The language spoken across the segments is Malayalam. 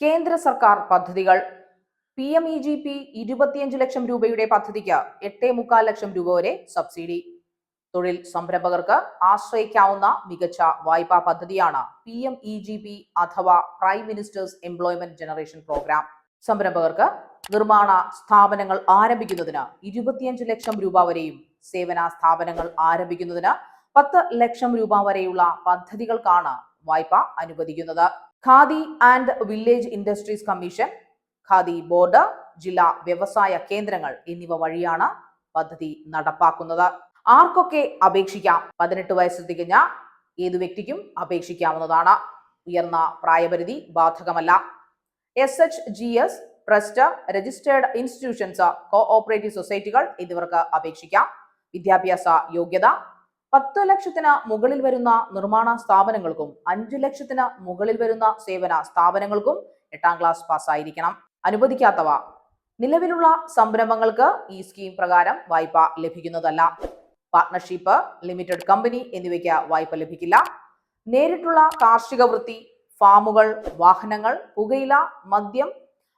കേന്ദ്ര സർക്കാർ പദ്ധതികൾ. P M E G P ഇരുപത്തിയഞ്ച് ലക്ഷം രൂപയുടെ പദ്ധതിക്ക് എട്ടേ മുക്കാൽ ലക്ഷം രൂപ വരെ സബ്സിഡി. തൊഴിൽ സംരംഭകർക്ക് ആശ്രയിക്കാവുന്ന മികച്ച വായ്പാ പദ്ധതിയാണ് P M E G P അഥവാ prime minister's employment generation programme. സംരംഭകർക്ക് നിർമ്മാണ സ്ഥാപനങ്ങൾ ആരംഭിക്കുന്നതിന് ഇരുപത്തിയഞ്ച് ലക്ഷം രൂപ വരെയും സേവന സ്ഥാപനങ്ങൾ ആരംഭിക്കുന്നതിന് പത്ത് ലക്ഷം രൂപ വരെയുള്ള പദ്ധതികൾക്കാണ് വായ്പ അനുവദിക്കുന്നത്. Khadi and village industries commission Khadi board ജില്ലാ വ്യവസായ കേന്ദ്രങ്ങൾ എന്നിവ വഴിയാണ് പദ്ധതി നടപ്പാക്കുന്നത്. ആർക്കൊക്കെ അപേക്ഷിക്കാം? പതിനെട്ട് വയസ്സ് തികഞ്ഞ ഏതു വ്യക്തിക്കും അപേക്ഷിക്കാവുന്നതാണ്. ഉയർന്ന പ്രായപരിധി ബാധകമല്ല. S H G S trust registered institutions co operative സൊസൈറ്റികൾ എന്നിവർക്ക് അപേക്ഷിക്കാം. വിദ്യാഭ്യാസ യോഗ്യത പത്ത് ലക്ഷത്തിന് മുകളിൽ വരുന്ന നിർമ്മാണ സ്ഥാപനങ്ങൾക്കും അഞ്ചു ലക്ഷത്തിന് മുകളിൽ വരുന്ന സേവന സ്ഥാപനങ്ങൾക്കും എട്ടാം ക്ലാസ് പാസ്സായിരിക്കണം. അനുവദിക്കാത്തവ നിലവിലുള്ള സംരംഭങ്ങൾക്ക് ഈ സ്കീം പ്രകാരം വായ്പ ലഭിക്കുന്നതല്ല. പാർട്ണർഷിപ്പ് ലിമിറ്റഡ് കമ്പനി എന്നിവയ്ക്ക് വായ്പ ലഭിക്കില്ല. നേരിട്ടുള്ള കാർഷിക വൃത്തി ഫാമുകൾ വാഹനങ്ങൾ പുകയില മദ്യം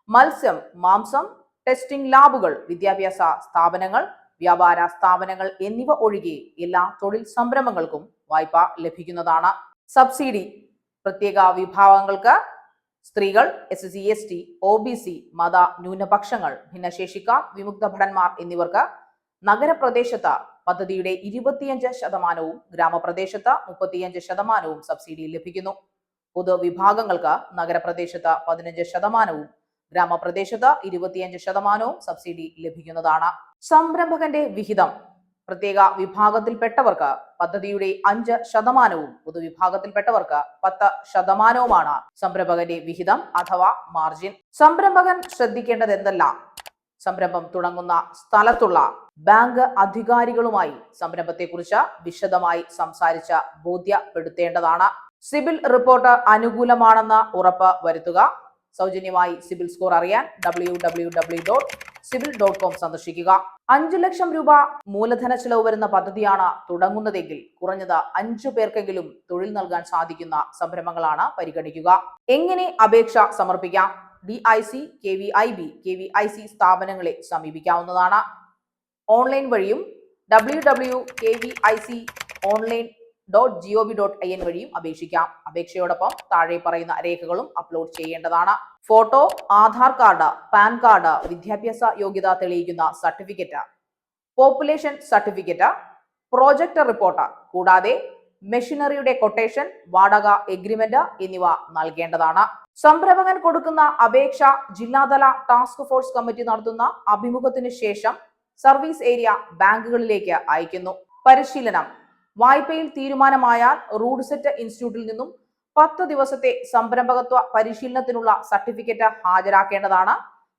മത്സ്യം മാംസം ടെസ്റ്റിംഗ് ലാബുകൾ വിദ്യാഭ്യാസ സ്ഥാപനങ്ങൾ വ്യാപാര സ്ഥാപനങ്ങൾ എന്നിവ ഒഴികെ എല്ലാ തൊഴിൽ സംരംഭങ്ങൾക്കും വായ്പ ലഭിക്കുന്നതാണ്. സബ്സിഡി പ്രത്യേക വിഭാഗങ്ങൾക്ക് സ്ത്രീകൾ S C S T O B C മത ന്യൂനപക്ഷങ്ങൾ ഭിന്നശേഷിക്കാർ വിമുക്ത ഭടന്മാർ എന്നിവർക്ക് നഗരപ്രദേശത്ത് പദ്ധതിയുടെ ഇരുപത്തിയഞ്ച് ശതമാനവും ഗ്രാമപ്രദേശത്ത് മുപ്പത്തിയഞ്ച് ശതമാനവും സബ്സിഡി ലഭിക്കുന്നു. പൊതുവിഭാഗങ്ങൾക്ക് നഗരപ്രദേശത്ത് പതിനഞ്ച് ശതമാനവും ഗ്രാമപ്രദേശത്ത് ഇരുപത്തിയഞ്ച് ശതമാനവും സബ്സിഡി ലഭിക്കുന്നതാണ്. സംരംഭകന്റെ വിഹിതം. പ്രത്യേക വിഭാഗത്തിൽപ്പെട്ടവർക്ക് പദ്ധതിയുടെ അഞ്ച് ശതമാനവും പൊതുവിഭാഗത്തിൽപ്പെട്ടവർക്ക് പത്ത് ശതമാനവുമാണ് സംരംഭകന്റെ വിഹിതം അഥവാ മാർജിൻ സംരംഭകൻ ശ്രദ്ധിക്കേണ്ടത് എന്തെല്ലാം സംരംഭം തുടങ്ങുന്ന സ്ഥലത്തുള്ള ബാങ്ക് അധികാരികളുമായി സംരംഭത്തെക്കുറിച്ച് വിശദമായി സംസാരിച്ച് ബോധ്യപ്പെടുത്തേണ്ടതാണ്. സിബിൽ റിപ്പോർട്ട് അനുകൂലമാണെന്ന് ഉറപ്പ് വരുത്തുക. സൗജന്യമായി സിബിൽ സ്കോർ അറിയാൻ W W W dot CIBIL dot com സന്ദർശിക്കുക. അഞ്ചു ലക്ഷം രൂപ മൂലധന ചെലവ് വരുന്ന പദ്ധതിയാണ് തുടങ്ങുന്നതെങ്കിൽ കുറഞ്ഞത് അഞ്ചു പേർക്കെങ്കിലും തൊഴിൽ നൽകാൻ സാധിക്കുന്ന സംരംഭങ്ങളാണ് പരിഗണിക്കുക. എങ്ങനെ അപേക്ഷ സമർപ്പിക്കാം? D I C K V I B K V I C സ്ഥാപനങ്ങളെ സമീപിക്കാവുന്നതാണ്. ഓൺലൈൻ വഴിയും W W K V I C online dot G O V dot I N വഴിയും അപേക്ഷിക്കാം. അപേക്ഷയോടൊപ്പം താഴെ പറയുന്ന രേഖകളും അപ്ലോഡ് ചെയ്യേണ്ടതാണ്. Photo Aadhaar card PAN card വിദ്യാഭ്യാസ യോഗ്യത തെളിയിക്കുന്ന certificate population certificate project report കൂടാതെ മെഷീനറിയുടെ കൊട്ടേഷൻ വാടക എഗ്രിമെന്റ് എന്നിവ നൽകേണ്ടതാണ്. സംരംഭകൻ കൊടുക്കുന്ന അപേക്ഷ ജില്ലാതല ടാസ്ക് ഫോഴ്സ് കമ്മിറ്റി നടത്തുന്ന അഭിമുഖത്തിന് ശേഷം സർവീസ് ഏരിയ ബാങ്കുകളിലേക്ക് അയക്കുന്നു പരിശീലനം വായ്പയിൽ തീരുമാനമായാൽ റൂഡ് സെറ്റ് ഇൻസ്റ്റിറ്റ്യൂട്ടിൽ നിന്നും പത്ത് ദിവസത്തെ സംരംഭകത്വ പരിശീലനത്തിനുള്ള സർട്ടിഫിക്കറ്റ് ഹാജരാക്കേണ്ടതാണ്.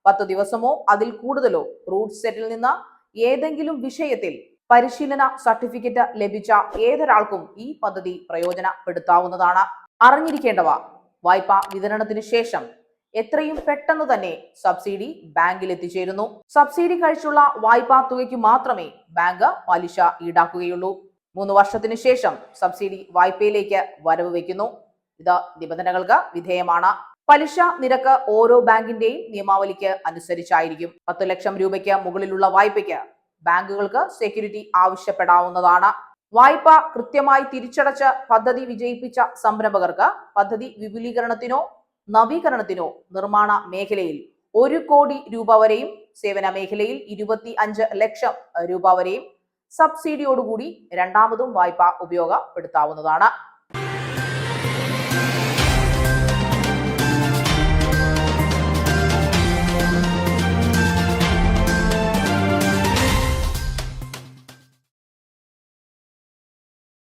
പത്ത് ദിവസമോ അതിൽ കൂടുതലോ റൂട്ട് സെറ്റിൽ നിന്ന് ഏതെങ്കിലും വിഷയത്തിൽ പരിശീലന സർട്ടിഫിക്കറ്റ് ലഭിച്ച ഏതൊരാൾക്കും ഈ പദ്ധതി പ്രയോജനപ്പെടുത്താവുന്നതാണ്. അറിഞ്ഞിരിക്കേണ്ടവ വായ്പ വിതരണത്തിന് ശേഷം എത്രയും പെട്ടെന്ന് തന്നെ സബ്സിഡി ബാങ്കിൽ എത്തിച്ചേരുന്നു സബ്സിഡി കഴിച്ചുള്ള വായ്പാ തുകയ്ക്ക് മാത്രമേ ബാങ്ക് പലിശ ഈടാക്കുകയുള്ളൂ. മൂന്ന് വർഷത്തിന് ശേഷം സബ്സിഡി വായ്പയിലേക്ക് വരവ് വയ്ക്കുന്നു. ഇത് നിബന്ധനകൾക്ക് വിധേയമാണ്. പലിശ നിരക്ക് ഓരോ ബാങ്കിന്റെയും നിയമാവലിക്ക് അനുസരിച്ചായിരിക്കും. പത്ത് ലക്ഷം രൂപയ്ക്ക് മുകളിലുള്ള വായ്പയ്ക്ക് ബാങ്കുകൾക്ക് സെക്യൂരിറ്റി ആവശ്യപ്പെടാവുന്നതാണ്. വായ്പ കൃത്യമായി തിരിച്ചടച്ച് പദ്ധതി വിജയിപ്പിച്ച സംരംഭകർക്ക് പദ്ധതി വിപുലീകരണത്തിനോ നവീകരണത്തിനോ നിർമ്മാണ മേഖലയിൽ ഒരു കോടി രൂപ വരെയും സേവന മേഖലയിൽ ഇരുപത്തി അഞ്ച് ലക്ഷം രൂപ വരെയും സബ്സിഡിയോടുകൂടി രണ്ടാമതും വായ്പ ഉപയോഗപ്പെടുത്താവുന്നതാണ്.